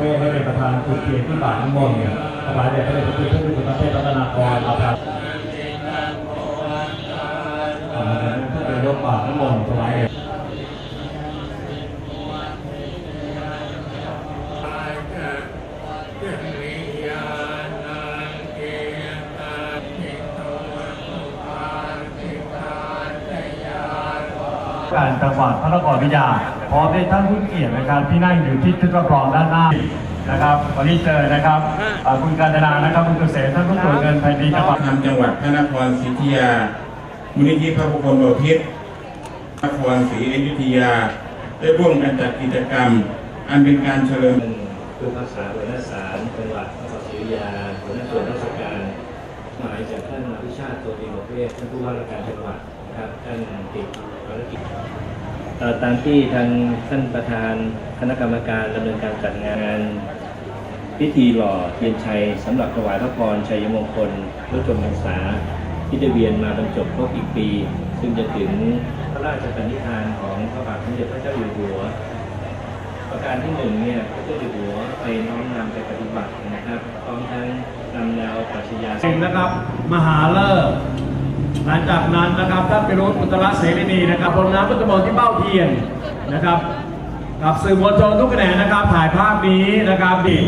เวทได้ประธานคุณเกียรติบัตรมนเนี่ยถบายแด่พระเดชพระคุณพระพุทธเจ้าตนกรอาภา การจังหวัดพระนครวิทยาพร้อมด้วยท่านผู้เกียรตินะครับที่นั่งอยู่ที่ชุดรับรองด้านหน้านะครับวันนี้เจอนะครับอ่าคุณการจนานะครับคุณเกษมท่านผู้ตรวจเงินภายในจังหวัดทางจังหวัดพระนครศรีอยุธยามูลนิธิพระพุทธบพิษนครศรีอยุธยา ได้ร่วมกันจัดกิจกรรม อันเป็นการเฉลิมคือภาษาหัวหน้าศาลจังหวัดนครศรีอยุธยาหัวหน้าส่วนราชการหมายจากท่านอภิชาติโตติโมเพศท่านผู้ว่าราชการจังหวัดนะ ครับท่านติดภารกิจตามที่ทางท่านประธานคณะกรรมการดำเนินการจัดงาน พิธีหล่อเทียนชัยสำหรับถวายพระพรชัยมงคลพระชนมพรรษาที่ได้เวียนมาบรรจบครบอีกปี ซึ่งจะถึงพระราชปณิธานของพระบาทสมเด็จพระเจ้าอยู่หัว ประการที่หนึ่งเนี่ยพระเจ้าอยู่หัวไปน้อมนำไปปฏิบัตินะครับพร้อมทั้งนำแนวปรัชญาสิ่งนะครับ มหาเลิก หลังจากนั้นนะครับท่านไปรู้อุตรเสรีนีนะครับพรมน้ำพุทธมนต์ที่เบ้าเทียนนะครับกับสื่อมวลชนทุกแขนงนะครับถ่ายภาพนี้นะครับดิ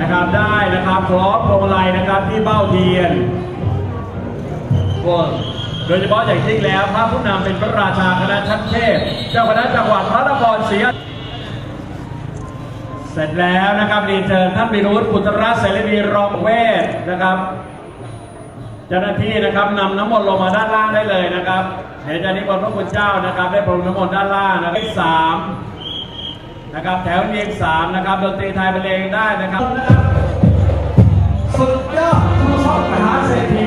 นะครับได้นะครับคล้องพวงมาลัยนะครับที่เบ้าเทียนพวกโดยเฉพาะอย่างยิ่งแล้วพระผู้นำเป็นพระราชาคณะชั้นเทพ เจ้าคณะจังหวัดพระนครศรีอยุธยาเสร็จแล้วนะครับเรียนเชิญท่านวิรุธปุตรเสรีนีรองเวทนะครับ เจ้าหน้าที่นะครับนำน้ำมนต์ลงมาด้านล่างได้เลยนะครับเดี๋ยวจะนิมนต์พระคุณเจ้านะครับ ได้พรมน้ำมนต์ด้านล่างนะครับสามนะครับแถวเรียงสามนะครับดนตรีไทยบรรเลงได้นะครับสุดยอดผู้ชอบมหาเศรษฐี